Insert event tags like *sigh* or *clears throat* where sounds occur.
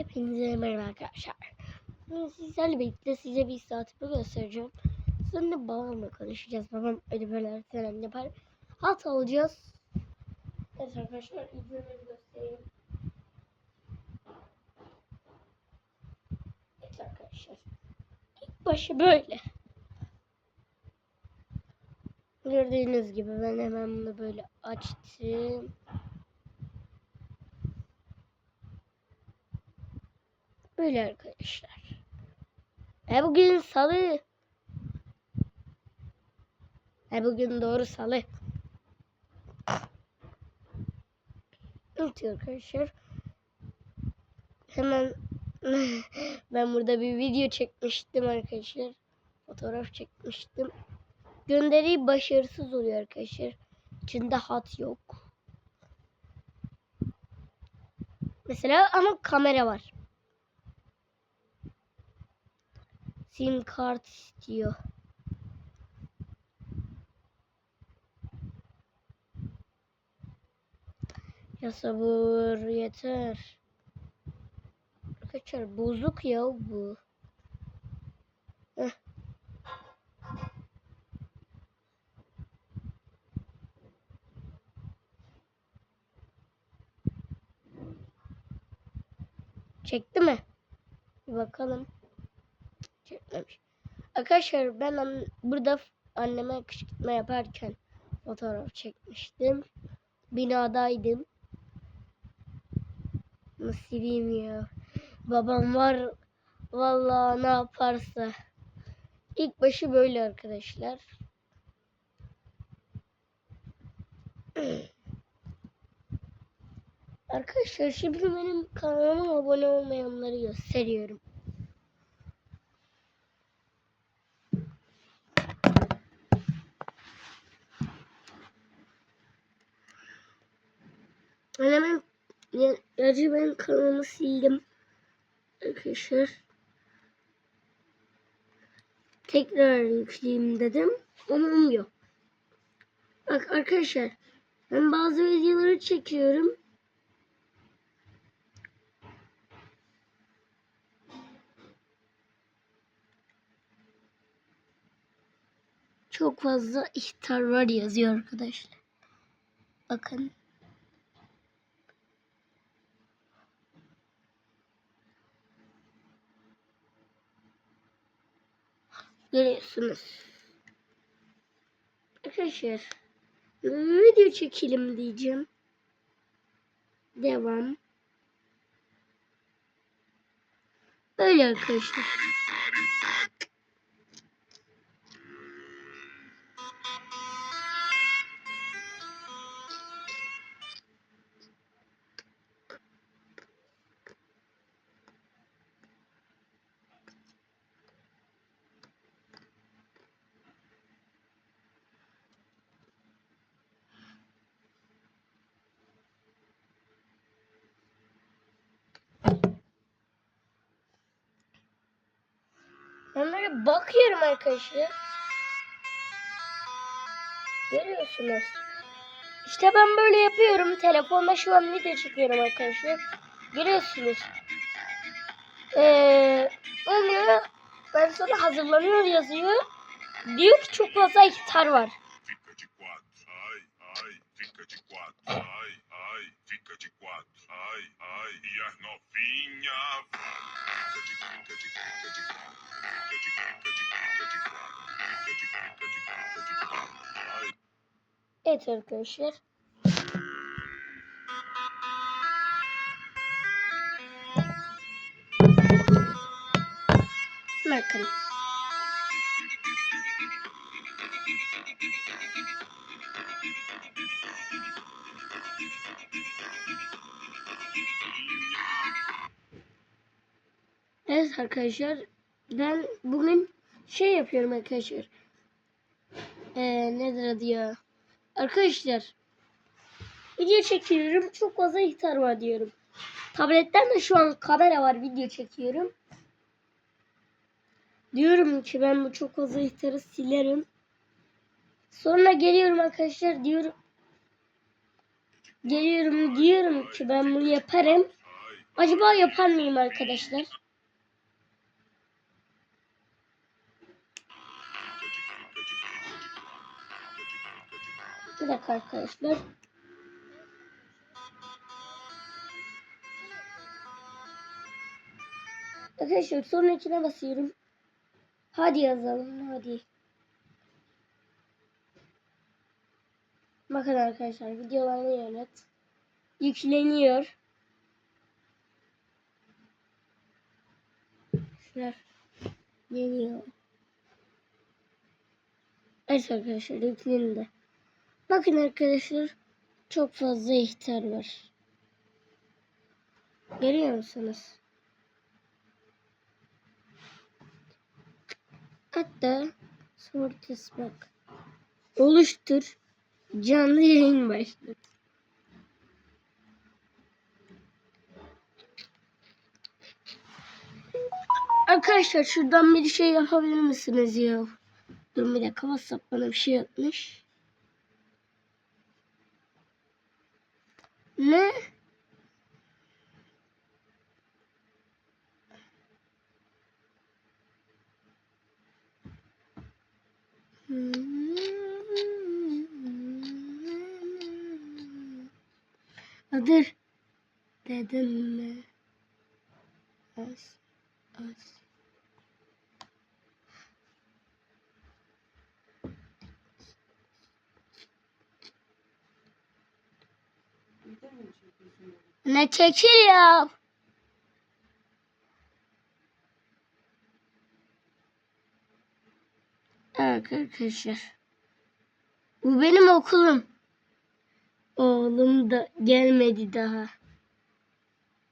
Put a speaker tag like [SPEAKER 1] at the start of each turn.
[SPEAKER 1] Hepinize merhaba arkadaşlar. Bugün sizlerle birlikte size bir saatimi göstereceğim. Sonra babamla konuşacağız. Babam böyle falan yapar. Hat alacağız. Evet arkadaşlar izlemeni göstereyim. Evet arkadaşlar. İlk başı böyle. Gördüğünüz gibi ben hemen bunu böyle açtım. Böyle arkadaşlar. E bugün salı. E bugün doğru salı. Evet arkadaşlar. Hemen *laughs* ben burada bir video çekmiştim arkadaşlar. Fotoğraf çekmiştim. Gönderi başarısız oluyor arkadaşlar. İçinde hat yok. Mesela ama kamera var. Sim kart istiyor. Ya sabır yeter. Arkadaşlar bozuk ya bu. Heh. Çekti mi? Bir bakalım çekmemiş. Arkadaşlar ben burada anneme kışkırtma yaparken fotoğraf çekmiştim. Binadaydım. Nasıl sileyim ya. Babam var. Vallahi ne yaparsa. İlk başı böyle arkadaşlar. *clears throat* Arkadaşlar şimdi benim kanalıma abone olmayanları gösteriyorum. Ben hemen gerçi ben kanalımı sildim. Arkadaşlar. Tekrar yükleyeyim dedim. Ama olmuyor. Bak arkadaşlar. Ben bazı videoları çekiyorum. Çok fazla ihtar var yazıyor arkadaşlar. Bakın. Görüyorsunuz. Arkadaşlar video çekelim diyeceğim. Devam. Böyle arkadaşlar. Bakıyorum arkadaşlar. Görüyorsunuz. İşte ben böyle yapıyorum. Telefonda şu an video çekiyorum arkadaşlar. Görüyorsunuz. Ee, oluyor. Ben sonra hazırlanıyor yazıyor. Diyor ki çok fazla ihtar var.
[SPEAKER 2] Fica de
[SPEAKER 1] Evet arkadaşlar. Bakın. Evet arkadaşlar ben bugün şey yapıyorum arkadaşlar. Ee, nedir adı ya? Arkadaşlar video çekiyorum çok fazla ihtar var diyorum. Tabletten de şu an kamera var video çekiyorum. Diyorum ki ben bu çok fazla ihtarı silerim. Sonra geliyorum arkadaşlar diyorum. Geliyorum diyorum ki ben bunu yaparım. Acaba yapar mıyım arkadaşlar? Bir dakika arkadaşlar. Arkadaşlar sonrakine basıyorum. Hadi yazalım hadi. Bakın arkadaşlar videolarını yönet. Yükleniyor. Şunlar geliyor. Evet arkadaşlar yüklendi. Bakın arkadaşlar çok fazla ihtar var. Görüyor musunuz? Hatta Sortis bak. Oluştur. Canlı yayın başlat. Arkadaşlar şuradan bir şey yapabilir misiniz ya? Dur bir dakika WhatsApp bana bir şey atmış. Ne? Adır dedim mi? Az, az. Ne çekil ya? Evet arkadaşlar. Bu benim okulum. Oğlum da gelmedi daha.